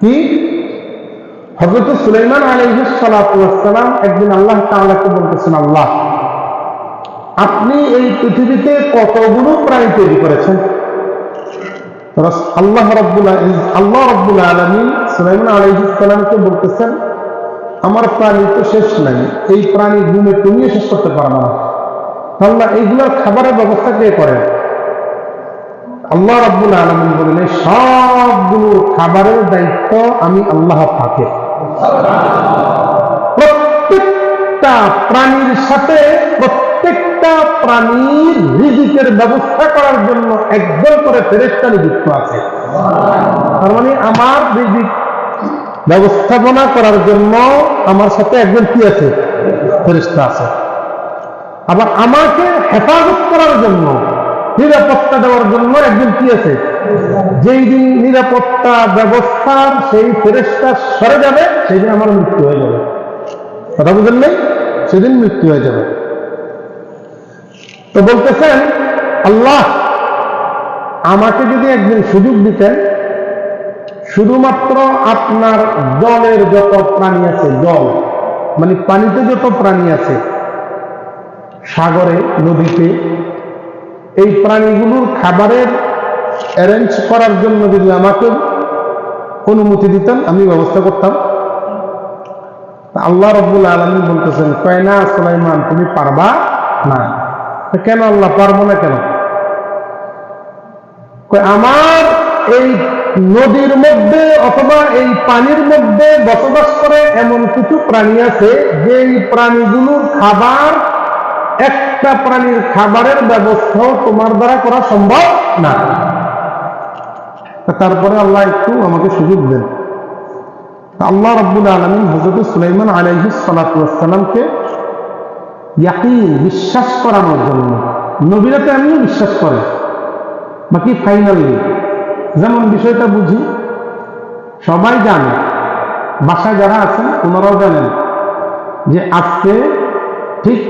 কি? হজরত সুলাইমান আলাইহিসালাম একদিন আল্লাহ তাআলাকে বলতেছেন, আল্লাহ, আপনি এই পৃথিবীতে কতগুলো প্রাণী তৈরি করেছেন? আল্লাহ রব্বুল আল্লাহ রব্বুল আলমী সুলাইমান আলাইহিসালামকে বলতেছেন, আমার প্রাণী তো শেষ নাই, এই প্রাণী গুণে তুমিও শেষ করতে পারো না। আল্লাহ, এইগুলোর খাবারের ব্যবস্থা কে করেন আল্লাহ রাব্বুল আলমিন এই সবগুলো খাবারের দায়িত্ব আমি আল্লাহ থাকে প্রত্যেকটা প্রাণীর সাথে প্রত্যেকটা প্রাণীর রিজিকের ব্যবস্থা করার জন্য একজন করে ফেরেস্তা নিযুক্ত আছে। তার মানে আমার রিজিক ব্যবস্থাপনা করার জন্য আমার সাথে একজন কি আছে? ফেরেস্তা আছে। আবার আমাকে হেফাজত করার জন্য নিরাপত্তা দেওয়ার জন্য একজন কি আছে? যেই দিন নিরাপত্তা ব্যবস্থা সেই ফেরেস্তা সরে যাবে, সেই দিন আমার মৃত্যু হয়ে যাবে। কথা বুঝলেন সেদিন মৃত্যু হয়ে যাবে। তো বলতেছেন, আল্লাহ আমাকে যদি একদিন সুযোগ দিতেন, শুধুমাত্র আপনার জলের যত প্রাণী আছে, জল মানে পানিতে যত প্রাণী আছে, সাগরে, নদীতে এই প্রাণীগুলোর খাবারের অ্যারেঞ্জ করার জন্য যদি আমাকে অনুমতি দিতেন, আমি ব্যবস্থা করতাম। আল্লাহ রব্বুল আলমী বলতেছেন কয়না সুলাইমান, তুমি পারবা না। কেন আল্লাহ পারব না কেন? আমার এই নদীর মধ্যে অথবা এই পানির মধ্যে বসবাস করে এমন কিছু প্রাণী আছে, যেই প্রাণীগুলোর খাবার একটা প্রাণীর খাবারের ব্যবস্থাও তোমার দ্বারা করা সম্ভব না। তারপরে আল্লাহ একটু আমাকে সুযোগ দেন। আল্লাহ রব্বুল আলমিন হজরত সুলাইমান আলাইহিস সালাতামকে বিশ্বাস করানোর জন্য, নবীরা তো এমনিও বিশ্বাস করে। বাকি ফাইনালি যেমন বিষয়টা বুঝি, সবাই জানে, বাসায় যারা আছেন, ওনারাও জানেন যে আজকে ঠিক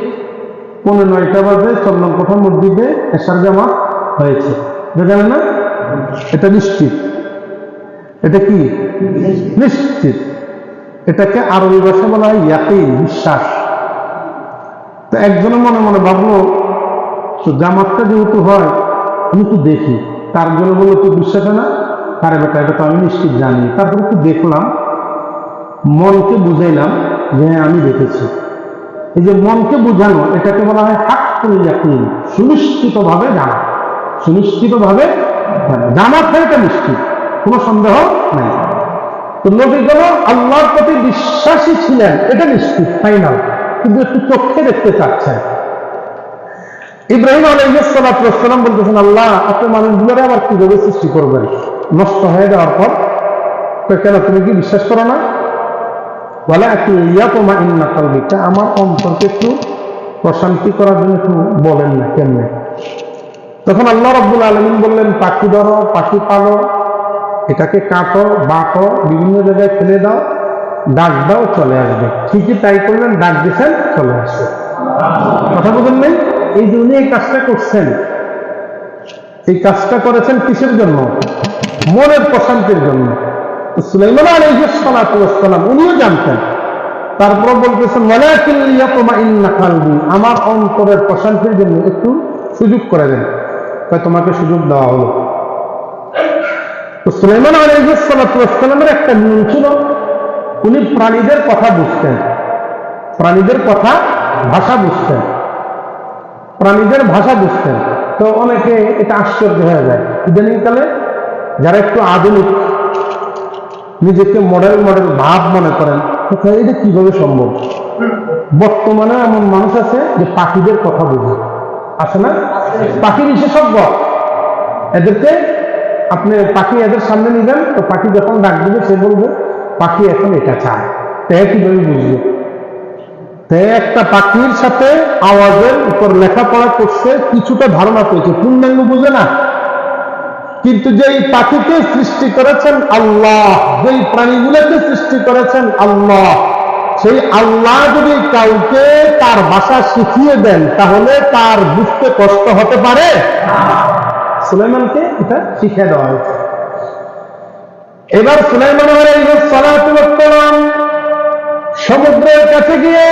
পনেরো নয়টা বাজে চন্দ্রকোঠা মসজিদে এশার জামাত হয়েছে। জানেন না এটা নিশ্চিত। এটা কি? নিশ্চিত। এটাকে আরবি ভাষা বলা হয় ইয়াকিন, বিশ্বাস। তো একজনের মনে মনে ভাবলো, তো জামাতটা যেহেতু হয়, আমি তো দেখি। তার জন্য বলল তো বিশ্বাস না? তার বেটা, এটা তো আমি নিশ্চিত জানি। তারপরে একটু দেখলাম, মনকে বুঝাইলাম যে হ্যাঁ আমি দেখেছি। এই যে মনকে বোঝানো, এটাকে বলা হয় ইয়াকিন সুনিশ্চিতভাবে জানা। সুনিশ্চিতভাবে জানা। জানার থেকে এটা নিশ্চিত। কোনো সন্দেহ নাই। তো নবীগণ আল্লাহর প্রতি বিশ্বাসী ছিলেন, এটা নিশ্চিত ফাইনাল কিন্তু একটু চোখে দেখতে চাচ্ছেন। ইব্রাহিম আলাইসালাম বলতেছেন, আল্লাহ, আপনি মানুষগুলোরে আবার কীভাবে সৃষ্টি করবেন? নষ্ট হয়ে যাওয়ার পর, কেন, তুমি কি বিশ্বাস করো না? বলে ইয়া আমার অন্তরকে একটু প্রশান্তি করার জন্য একটু বলেন না কেমনে তখন আল্লাহ রব্বুল আলমিন বললেন, পাখি ধরো, পাখি পালো, এটাকে কাটো, বাটো, বিভিন্ন জায়গায় ফেলে দাও, ডাক দাও, চলে আসবে। ঠিকই তাই করলেন, ডাক দিয়েছেন, চলে আসবে কথা বলেন নাই? এই যে উনি এই কাজটা করছেন, এই কাজটা করেছেন কিসের জন্য? মনের প্রশান্তির জন্য। সুলাইমান আলাইহিসসালাম উনিও জানতেন। তারপর বলতেছেন আমার অন্তরের প্রশান্তির জন্য একটু সুযোগ করে দেন। তাই তোমাকে সুযোগ দেওয়া হলো। তো সুলাইমান আলাইহিসসালামের একটা নিয়ম ছিল, উনি প্রাণীদের কথা বুঝতেন। প্রাণীদের কথা ভাষা বুঝতেন। প্রাণীদের ভাষা বুঝতেন। তো অনেকে এটা আশ্চর্য হয়ে যায়। ইদানিংকালে যারা একটু আধুনিক নিজেকে মডেল মডেল ভাব মনে করেন। তো এটা কীভাবে সম্ভব? বর্তমানে এমন মানুষ আছে যে পাখিদের কথা বুঝে। আছে না? পাখি বিশেষজ্ঞ। এদেরকে আপনি পাখি এদের সামনে নিবেন, তো পাখি যখন ডাক দিবে, সে বলবে, পাখি এখন এটা চায়। তো এ কীভাবে বুঝবে? তো একটা পাখির সাথে আওয়াজের উপর লেখাপড়া করছে, কিছুটা ধারণা পেয়েছে। পূর্ণাঙ্গ বুঝে না। কিন্তু যেই পাখিকে সৃষ্টি করেছেন আল্লাহ, যেই প্রাণীগুলোকে সৃষ্টি করেছেন আল্লাহ, সেই আল্লাহ যদি কাউকে তার ভাষা শিখিয়ে দেন, তাহলে তার বুঝতে কষ্ট হতে পারে। সুলেমানকে এটা শিখে দেওয়া হয়েছে। এবার সুলাইমান সালাম সমুদ্রের কাছে গিয়ে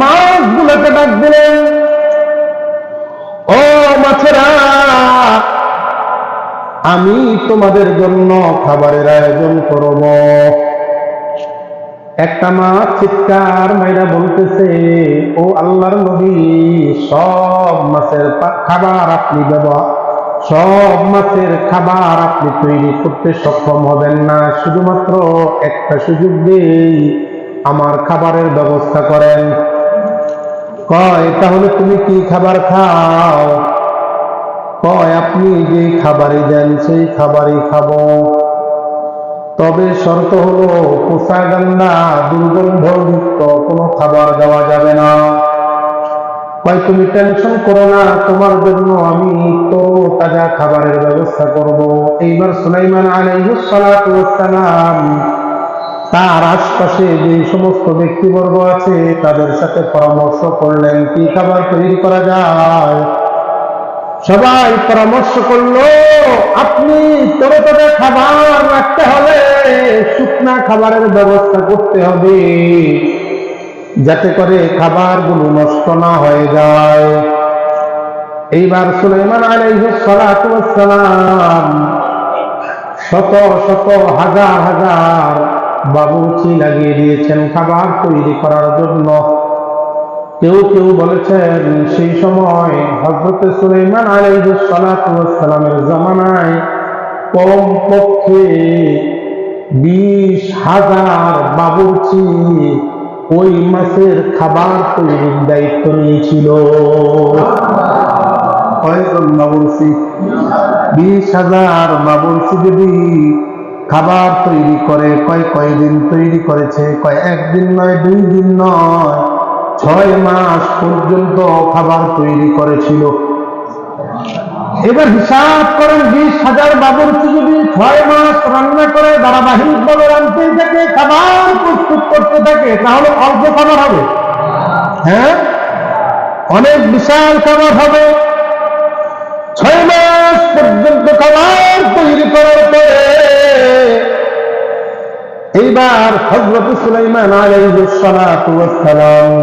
মাছগুলোকে ডাক দিলেন, ও মাছেরা আমি তোমাদের জন্য খাবারের আয়োজন করব। একটা মাছ চিৎকার মাইরা বলতেছে, ও আল্লাহর নবী, সব মাছের খাবার আপনি ব্যবহার সব মাছের খাবার আপনি তৈরি করতে সক্ষম হবেন না। শুধুমাত্র একটা সুযোগ দিয়েই আমার খাবারের ব্যবস্থা করেন। কয়, তাহলে তুমি কি খাবার খাও? কয় আপনি যে খাবারই দেন সেই খাবারই খাব। তবে শর্ত হলো, পোষা গান্ডা দুর্গন্ধযুক্ত কোনো খাবার দেওয়া যাবে না। কয় তুমি টেনশন করো না, তোমার জন্য আমি তো তাজা খাবারের ব্যবস্থা করব। এইবার সুলাইমান আলাইহিস সালাতু ওয়াস সালাম তার আশপাশে যে সমস্ত ব্যক্তিবর্গ আছে, তাদের সাথে পরামর্শ করলেন, কি খাবার তৈরি করা যায়? সবাই পরামর্শ করল, আপনি তরে তরে খাবার রাখতে হবে, শুকনা খাবারের ব্যবস্থা করতে হবে। যাতে করে খাবারগুলো নষ্ট না হয়ে যায়। এইবার সুলাইমান আলাইহিস সালাম শত শত হাজার হাজার বাবুর্চি লাগিয়ে দিয়েছেন খাবার তৈরি করার জন্য। কেউ কেউ বলেছেন, সেই সময় হজরত সুলাইমান আলাইহিস সালাতু জামানায় কম পক্ষে বিশ হাজার বাবুর্চি ওই মাসের খাবার তৈরির দায়িত্ব নিয়েছিল। কয়জন বাবুর্চি? বিশ হাজার বাবুর্চি যদি খাবার তৈরি করে, কয় কয়দিন তৈরি করেছে, কয় একদিন নয়, দুই দিন নয় ছয় মাস পর্যন্ত খাবার তৈরি করেছিল। এবার হিসাব করেন, বিশ হাজার বাবুর্চি যদি ছয় মাস রান্না করে ধারাবাহিক ভাবে রাঁধতেই থাকে, খাবার প্রস্তুত করতে থাকে, তাহলে অল্প খাবার হবে। হ্যাঁ? অনেক বিশাল খাবার হবে। ছয় মাস পর্যন্ত খাবার তৈরি করার পরে এইবার হযরত সুলাইমান আলাইহিস সালাতু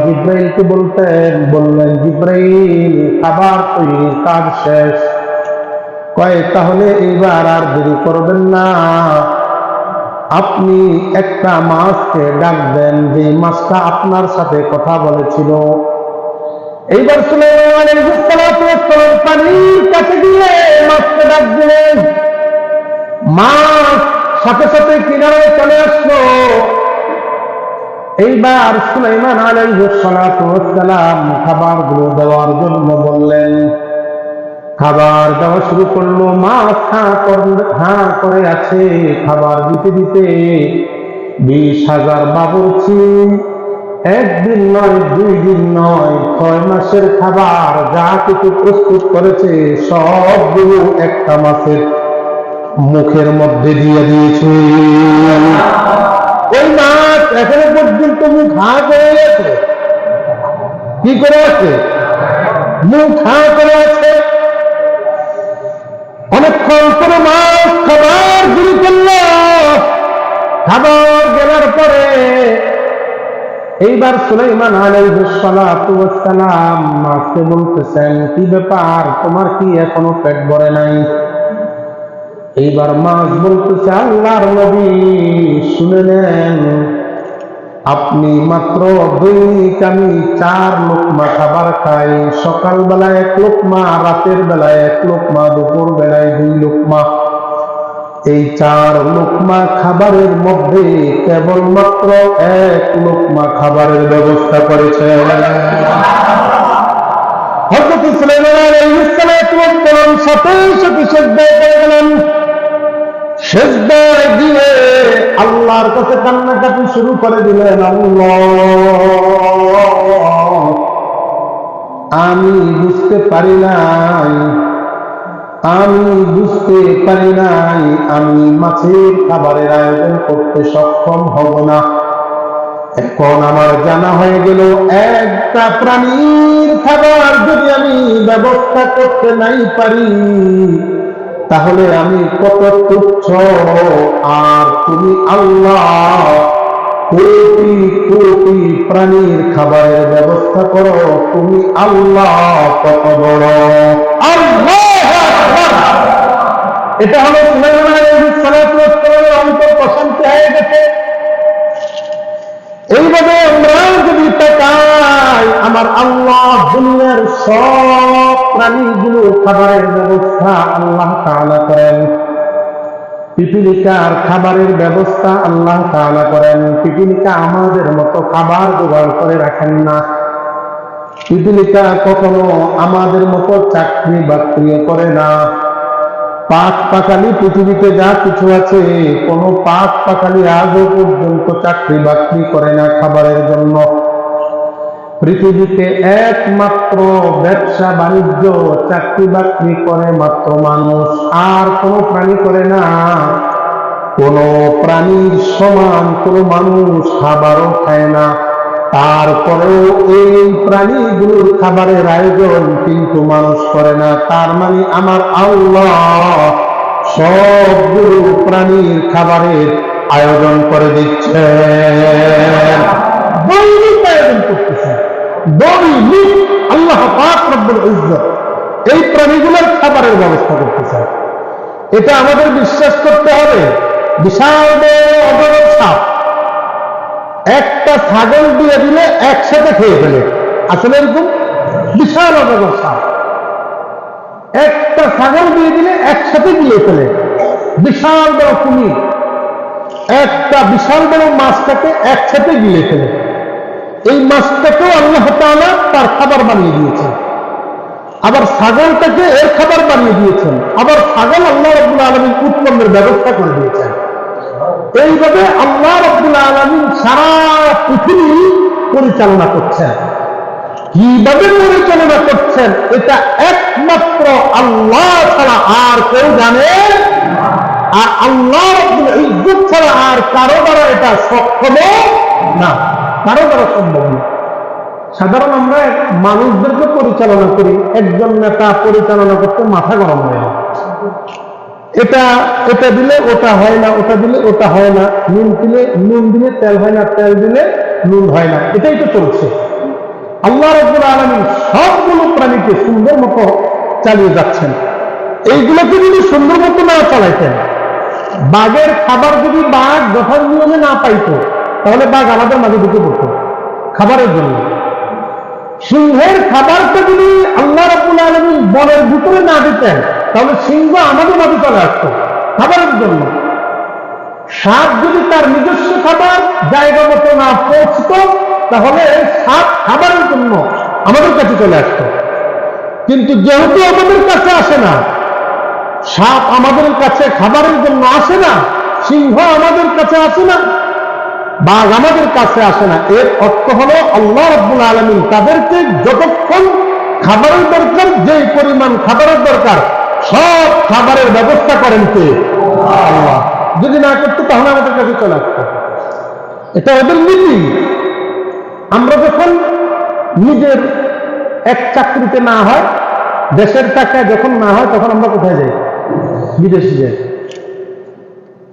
জিব্রাইলকে বলতেন, বললেন, জিব্রাইল, খাবার তৈরির কাজ শেষ। কয়, তাহলে এইবার আর দেরি করবেন না। আপনি একটা মাছকে ডাক দেন যে মাছটা আপনার সাথে কথা বলেছিল। এইবার সুলাইমান আলাইহিস সালাতু ওয়াস সালাম পানির কাছে গিয়ে মাছকে ডাক দিলেন মাছ সাথে সাথে কিনারে চলে আসলো। এইবার সুলাইমান আলাইহিস সালাতু ওয়াস সালাম দেওয়ার জন্য বললেন, খাবার দেওয়া শুরু করল মাছ হাঁ করে আছে, খাবার দিতে দিতে বিশ হাজার বাবুর্চি একদিন নয়, দুই দিন নয়, ছয় মাসের খাবার যা কিছু প্রস্তুত করেছে, সবগুলো একটা মাসের মুখের মধ্যে দিয়ে দিয়েছে। ওই মাছ এখনও পর্যন্ত মুখ হা করে আছে। কি করে আছে? মুখ হা করে আছে। অনেকক্ষণ করে মাছ খাবার শুরু করল। খাবার গেলার পরে এইবার সুলাইমান আলাইহিস সালাতু ওয়াস সালাম মাছকে বলতেছেন, কি ব্যাপার? তোমার কি এখনও পেট ভরে নাই? এইবার মাছ বলতেছে আল্লাহর নবী, শুনে নেন। আপনি মাত্র দৈনিক আমি চার লোকমা খাবার খাই। সকালবেলা এক লোকমা, রাতের বেলায় এক লোকমা দুপুর বেলায় দুই লোকমা। এই চার লোকমা খাবারের মধ্যে কেবলমাত্র এক লোকমা খাবারের ব্যবস্থা করেছে। সালাতু ওয়াস সাথে সাথে সিজদায় পড়ে গেলেন। দিয়ে আল্লাহর কাছে কান্নাকাটি শুরু করে দিলেন আমি বুঝতে পারি নাই, আমি বুঝতে পারি নাই, আমি মাছের খাবারের আয়োজন করতে সক্ষম হব না। এখন আমার জানা হয়ে গেল, একটা প্রাণীর খাবার যদি আমি ব্যবস্থা করতে নাই পারি তাহলে আমি কত তুচ্ছ আর তুমি আল্লাহ কোটি কোটি প্রাণীর খাবারের ব্যবস্থা করো, তুমি আল্লাহ কত এটা হলো অন্তর প্রশান্তি হয়ে গেছে। এইভাবে আমরা যদি তাকাই, আমার আল্লাহ দুনিয়ার সব প্রাণীগুলো খাবারের ব্যবস্থা আল্লাহ তাআলা করেন। পিপিলিকার খাবারের ব্যবস্থা আল্লাহ তাআলা করেন। পিপিলিকা আমাদের মতো খাবার জোগাড় করে রাখেন না। পিপিলিকা কখনো আমাদের মতো চাকরি বাকরি করে না। পাক পাকালি পৃথিবীতে যা কিছু আছে, কোনো পাক পাকালি আজও পর্যন্ত চাকরি বাকরি করে না খাবারের জন্য। পৃথিবীতে একমাত্র ব্যবসা বাণিজ্য, চাকরি বাকরি করে মাত্র মানুষ। আর কোনো প্রাণী করে না। কোন প্রাণীর সমান কোন মানুষ খাবারও খায় না। তারপরেও এই প্রাণীগুলোর খাবারের আয়োজন কিন্তু মানুষ করে না। তার মানে আমার আল্লাহ সবগুলো প্রাণীর খাবারের আয়োজন করে দিচ্ছে আল্লাহ এই প্রাণীগুলোর খাবারের ব্যবস্থা করতেছে এটা আমাদের বিশ্বাস করতে হবে। বিশাল বড় সাপ। একটা ছাগল দিয়ে দিলে একসাথে খেয়ে ফেলে। আসলে এরকম বিশাল অজগর সাপ। একটা ছাগল দিয়ে দিলে একসাথে দিয়ে ফেলে। বিশাল বড় কুমির। একটা বিশাল বড় মাছটাকে একসাথে গিলে ফেলে। এই মাছটাকেও আল্লাহ তাআলা তার খাবার বানিয়ে দিয়েছেন। আবার ছাগলটাকে এর খাবার বানিয়ে দিয়েছেন। আবার ছাগল আল্লাহ রব্বুল আলমী উৎপন্নের ব্যবস্থা করে দিয়েছেন। এইভাবে আল্লাহ রব্বুল আলমী সারা পৃথিবী পরিচালনা করছেন। কীভাবে পরিচালনা করছেন, এটা একমাত্র আল্লাহ ছাড়া আর কেউ জানে আর আল্লাহ ছাড়া আর কারও দ্বারা এটা সক্ষম না। কারও দ্বারা সম্ভব না। সাধারণ আমরা মানুষদেরকে পরিচালনা করি, একজন নেতা পরিচালনা করতে মাথা গরম হয় না এটা এটা দিলে ওটা হয় না, ওটা দিলে ওটা হয় না। নুন দিলে নুন দিলে তেল হয় না, তেল দিলে নুন হয় না। এটাই তো চলছে। আল্লাহ রব্বুল আলমী সবগুলো প্রাণীকে সুন্দর মতো চালিয়ে যাচ্ছেন। এইগুলোকে যদি সুন্দর মতো না চালাইতেন, বাঘের খাবার যদি বাঘ যথার নিয়মে না পাইতো তাহলে বাঘ আমাদের মাঝে ঢুকে পড়তো, খাবারের জন্য। সিংহের খাবারটা যদি আল্লাহ রাবুল আলমী বনের ভিতরে না দিতেন, তাহলে সিংহ আমাদের মাঝে চলে আসতো, খাবারের জন্য। সাপ যদি তার নিজস্ব খাবার জায়গা মতো না পৌঁছত, তাহলে সাপ খাবারের জন্য আমাদের কাছে চলে আসতো। কিন্তু যেহেতু আমাদের কাছে আসে না, সাপ আমাদের কাছে খাবারের জন্য আসে না, সিংহ আমাদের কাছে আসে না বাঘ আমাদের কাছে আসে না। এর অর্থ হলো আল্লাহ রব্বুল আলমিন তাদেরকে যতক্ষণ খাবারের দরকার যে পরিমাণ খাবারের দরকার, সব খাবারের ব্যবস্থা করেন কে? আল্লাহ। যদি না করতো তাহলে আমাদের কাছে চলে আসতো। এটা ওদের নীতি। আমরা যখন নিজের এক চাকরিতে না হয়, দেশের টাকায় যখন না হয়, তখন আমরা কোথায় যাই? বিদেশে যাই।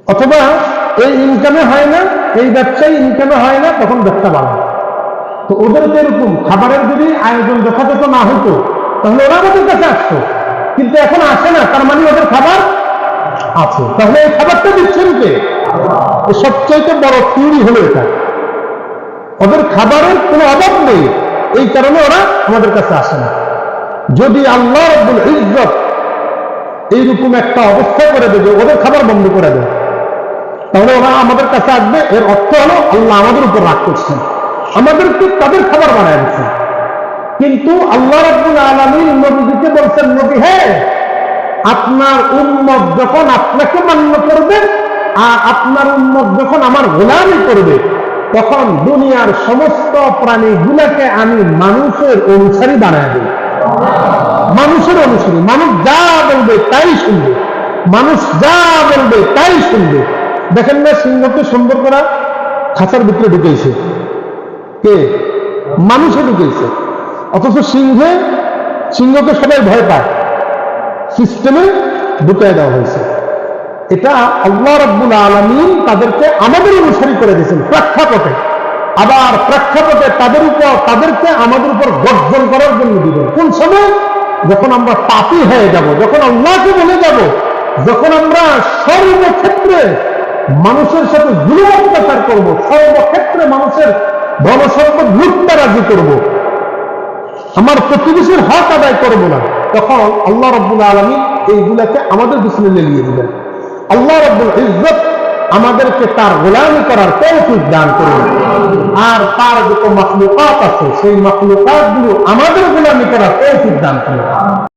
অথবা এই ইনকামে হয় না এই ব্যবসায় ইনকামে হয় না তখন ব্যবসা বাড়ে তো ওদের তো এরকম খাবারের যদি আয়োজন যথাযথ না হতো তাহলে ওরা আমাদের কাছে আসতো। কিন্তু এখন আসে না, তার মানে ওদের খাবার আছে। তাহলে এই খাবারটা দিচ্ছেন কে? সবচাইতে বড় থিওরি হলো এটা। ওদের খাবারের কোনো অভাব নেই, এই কারণে ওরা আমাদের কাছে আসে না। যদি আল্লাহ রব্বুল ইজ্জত এইরকম একটা অবস্থা করে দেবে, ওদের খাবার বন্ধ করে দেবে। তাহলে ওরা আমাদের কাছে আসবে, এর অর্থ হলো আল্লাহ আমাদের উপর রাগ করছেন আমাদেরকে তাদের খাবার বানায় দিচ্ছেন কিন্তু আল্লাহ রব্বুল আলমী নবীজিকে বলছেন, নবী হ্যাঁ আপনার উন্মত যখন আপনাকে মান্য করবে আর আপনার উন্মত যখন আমার গোলামি করবে, তখন দুনিয়ার সমস্ত প্রাণীগুলোকে আমি মানুষের অনুসারী বানায় দেব। মানুষের অনুসারী, মানুষ যা বলবে তাই শুনবে। মানুষ যা বলবে তাই শুনবে। দেখেন না সিংহকে সুন্দর করা খাঁচার ভিতরে ঢুকেছে। কে? মানুষে ঢুকেছে। অথচ সিংহে, সিংহকে সবাই ভয় পায়। সিস্টেমে ঢুকিয়ে দেওয়া হয়েছে। এটা আল্লাহ রব্বুল আলমিন তাদেরকে আমাদের অনুসারী করে দিয়েছেন, প্রেক্ষাপটে। আবার প্রেক্ষাপটে তাদের উপর, তাদেরকে আমাদের উপর গর্জন করার জন্য দিবেন। কোন সময়? যখন আমরা পাপি হয়ে যাব, যখন আল্লাহকে বলে যাব, যখন আমরা সর্বক্ষেত্রে মানুষের সাথে জুলুম করব, সর্বক্ষেত্রে মানুষের ধনসম্পদ লুটতারাজি করব। আমার প্রতিবেশীর হক আদায় করব না। তখন আল্লাহ রব্বুল আলমী এইগুলাকে আমাদের পিছনে লেলিয়ে দিবেন। আল্লাহ রব্বুল ইজ্জত আমাদেরকে তার গোলামি করার তৌফিক দান করবেন আর তার যত মাখলুকাত আছে, সেই মাখলুকাতগুলো আমাদের গোলামি করার তৌফিক দান করবেন